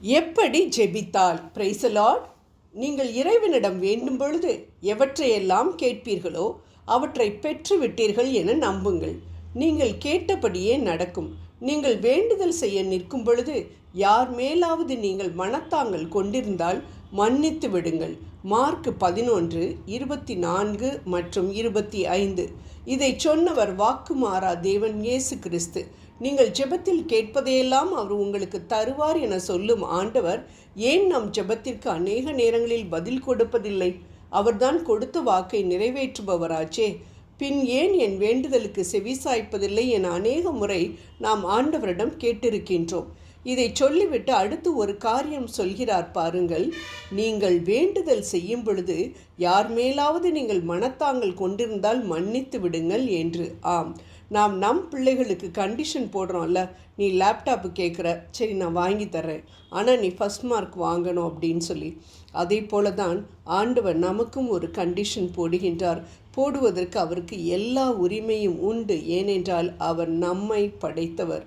எப்படி ஜெபித்தால்? பிரைசலாட் நீங்கள் இறைவனிடம் வேண்டும் பொழுது எவற்றையெல்லாம் கேட்பீர்களோ அவற்றை பெற்று விட்டீர்கள் என நம்புங்கள். நீங்கள் கேட்டபடியே நடக்கும். நீங்கள் வேண்டுதல் செய்ய நிற்கும் பொழுது யார் மேலாவது நீங்கள் மனத்தாங்கள் கொண்டிருந்தால் மன்னித்து விடுங்கள். மார்க் பதினொன்று இருபத்தி நான்கு மற்றும் இருபத்தி ஐந்து. இதை சொன்னவர் வாக்குமாரா தேவன் இயேசு கிறிஸ்து. நீங்கள் ஜெபத்தில் கேட்பதையெல்லாம் அவர் உங்களுக்கு தருவார் என சொல்லும் ஆண்டவர் ஏன் நம் ஜெபத்திற்கு அநேக நேரங்களில் பதில் கொடுப்பதில்லை? அவர்தான் கொடுத்த வாக்கை நிறைவேற்றுபவராச்சே. பின் ஏன் என் வேண்டுதலுக்கு செவிசாய்ப்பதில்லை என அநேக முறை நாம் ஆண்டவரிடம் கேட்டிருக்கின்றோம். இதை சொல்லிவிட்டு அடுத்து ஒரு காரியம் சொல்கிறார் பாருங்கள். நீங்கள் வேண்டுதல் செய்யும் பொழுது யார் மேலாவது நீங்கள் மனத்தாங்கள் கொண்டிருந்தால் மன்னித்து விடுங்கள் என்று. ஆம். நாம் நம் பிள்ளைகளுக்கு கண்டிஷன் போடுறோம்ல நீ லேப்டாப்பு கேட்குற சரி நான் வாங்கி தர்றேன். ஆனால் நீ ஃபஸ்ட் மார்க் வாங்கணும் அப்படின்னு சொல்லி. அதே போல தான் ஆண்டவர் நமக்கும் ஒரு கண்டிஷன் போடுகின்றார். போடுவதற்கு அவருக்கு எல்லா உரிமையும் உண்டு. ஏனென்றால் அவர் நம்மை படைத்தவர்.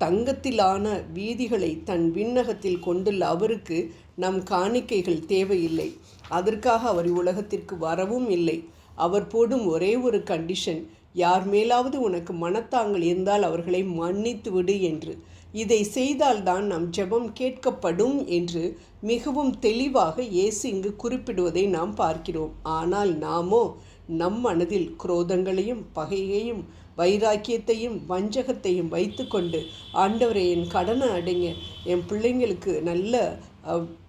தங்கத்திலான வீதிகளை தன் விண்ணகத்தில் கொண்டுள்ள அவருக்கு நம் காணிக்கைகள் தேவையில்லை. அதற்காக அவர் உலகத்திற்கு வரவும் இல்லை. அவர் போடும் ஒரே ஒரு கண்டிஷன் யார் மேலாவது உனக்கு மனத்தாங்கள் இருந்தால் அவர்களை மன்னித்து விடு என்று. இதை செய்தால்தான் நம் ஜெபம் கேட்கப்படும் என்று மிகவும் தெளிவாக இயேசு இங்கு குறிப்பிடுவதை நாம் பார்க்கிறோம். ஆனால் நாமோ நம் மனதில் குரோதங்களையும் பகையையும் வைராக்கியத்தையும் வஞ்சகத்தையும் வைத்துக்கொண்டு ஆண்டவரை என் கடனை அடைங்க. என் பிள்ளைங்களுக்கு நல்ல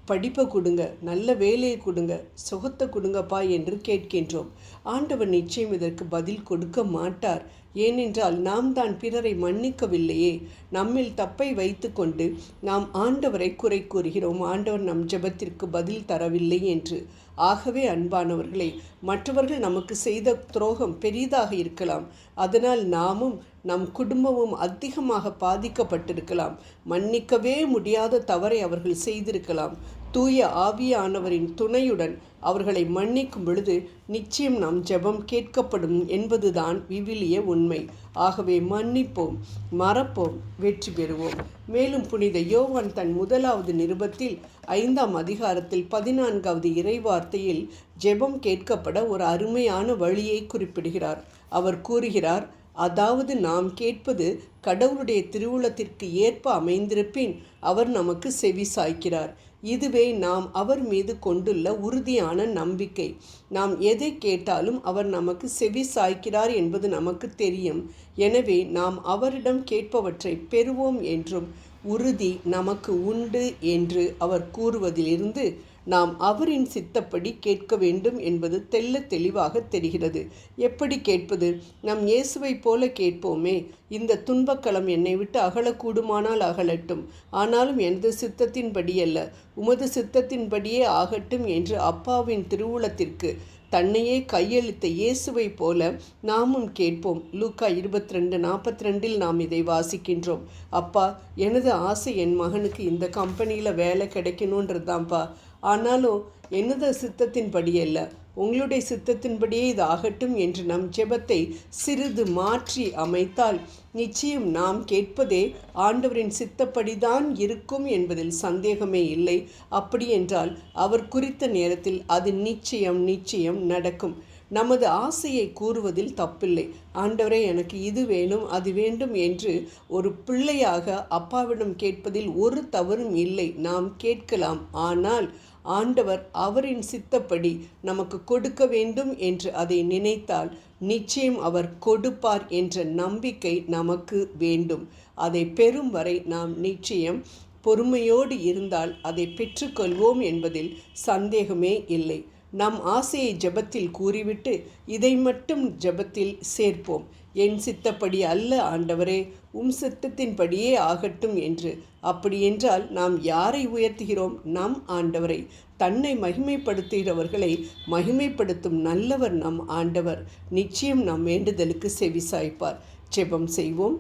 படிப்பை கொடுங்க நல்ல வேலையை கொடுங்க சுகத்தை கொடுங்கப்பா என்று கேட்கின்றோம். ஆண்டவர் நிச்சயம் இதற்கு பதில் கொடுக்க மாட்டார். ஏனென்றால் நாம் தான் பிறரை மன்னிக்கவில்லையே. நம்மில் தப்பை வைத்துக்கொண்டு நாம் ஆண்டவரை குறை கூறுகிறோம். ஆண்டவர் நம் ஜெபத்திற்கு பதில் தரவில்லை என்று. ஆகவே அன்பானவர்களே மற்றவர்கள் நமக்கு செய்த துரோகம் பெரிதாக இருக்கலாம். அதனால் நாமும் நம் குடும்பமும் அதிகமாக பாதிக்கப்பட்டிருக்கலாம். மன்னிக்கவே முடியாத தவறை அவர்கள் செய்திருக்கலாம். தூய ஆவியானவரின் துணையுடன் அவர்களை மன்னிக்கும் பொழுது நிச்சயம் நாம் ஜெபம் கேட்கப்படும் என்பதுதான் விவிலிய உண்மை. ஆகவே மன்னிப்போம் மறப்போம் வெற்றி பெறுவோம். மேலும் புனித யோவான் தன் முதலாவது நிருபத்தில் ஐந்தாம் அதிகாரத்தில் பதினான்காவது இறைவார்த்தையில் ஜெபம் கேட்கப்பட ஒரு அருமையான வழியை குறிப்பிடுகிறார். அவர் கூறுகிறார் அதாவது நாம் கேட்பது கடவுளுடைய திருவுளத்திற்கு ஏற்ப அமைந்திருப்பின் அவர் நமக்கு செவி சாய்க்கிறார். இதுவே நாம் அவர் மீது கொண்டுள்ள உறுதியான நம்பிக்கை. நாம் எதை கேட்டாலும் அவர் நமக்கு செவி சாய்க்கிறார் என்பது நமக்கு தெரியும். எனவே நாம் அவரிடம் கேட்பவற்றை பெறுவோம் என்றும் உறுதி நமக்கு உண்டு என்று அவர் கூறுவதிலிருந்து நாம் அவரின் சித்தப்படி கேட்க வேண்டும் என்பது தெல்ல தெளிவாக தெரிகிறது. எப்படி கேட்பது? நம் இயேசுவை போல கேட்போமே. இந்த துன்பக்களம் என்னை விட்டு அகலக்கூடுமானால் அகலட்டும். ஆனாலும் எனது சித்தத்தின்படி அல்ல உமது சித்தத்தின்படியே ஆகட்டும் என்று அப்பாவின் திருவுளத்திற்கு தன்னையே கையளித்த இயேசுவை போல நாமும் கேட்போம். லூக்கா இருபத்தி ரெண்டு நாற்பத்தி ரெண்டில் நாம் இதை வாசிக்கின்றோம். அப்பா எனது ஆசை என் மகனுக்கு இந்த கம்பெனியில் வேலை கிடைக்கணுன்றது தான்ப்பா ஆனாலும் என்னது சித்தத்தின்படி அல்ல? உங்களுடைய சித்தத்தின்படியே இது ஆகட்டும் என்று நம் ஜெபத்தை சிறிது மாற்றி அமைத்தால் நிச்சயம் நாம் கேட்பதே ஆண்டவரின் சித்தப்படிதான் இருக்கும் என்பதில் சந்தேகமே இல்லை. அப்படி என்றால் அவர் குறித்த நேரத்தில் அது நிச்சயம் நிச்சயம் நடக்கும். நமது ஆசையை கூறுவதில் தப்பில்லை. ஆண்டவரே எனக்கு இது வேணும் அது வேண்டும் என்று ஒரு பிள்ளையாக அப்பாவிடம் கேட்பதில் ஒரு தவறும் இல்லை. நாம் கேட்கலாம். ஆனால் ஆண்டவர் அவரின் சித்தப்படி நமக்கு கொடுக்க வேண்டும் என்று அதை நினைத்தால் நிச்சயம் அவர் கொடுப்பார் என்ற நம்பிக்கை நமக்கு வேண்டும். அதை பெறும் வரை நாம் நிச்சயம் பொறுமையோடு இருந்தால் அதை பெற்றுக்கொள்வோம் என்பதில் சந்தேகமே இல்லை. நம் ஆசையை ஜபத்தில் கூறிவிட்டு இதை மட்டும் ஜபத்தில் சேர்ப்போம். என் சித்தப்படி அல்ல ஆண்டவரே உம் சித்தத்தின்படியே ஆகட்டும் என்று. அப்படியென்றால் நாம் யாரை உயர்த்துகிறோம்? நம் ஆண்டவரை. தன்னை மகிமைப்படுத்துகிறவர்களை மகிமைப்படுத்தும் நல்லவர் நம் ஆண்டவர். நிச்சயம் நம் வேண்டுதலுக்கு செவிசாய்ப்பார். ஜெபம் செய்வோம்.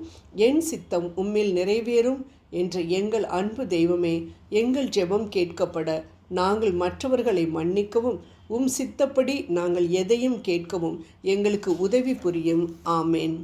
என் சித்தம் உம்மில் நிறைவேறும் என்ற எங்கள் அன்பு தெய்வமே எங்கள் ஜெபம் கேட்கப்பட நாங்கள் மற்றவர்களை மன்னிக்கவும் உம் சித்தப்படி நாங்கள் எதையும் கேட்கவும் எங்களுக்கு உதவி புரியும். ஆமேன்.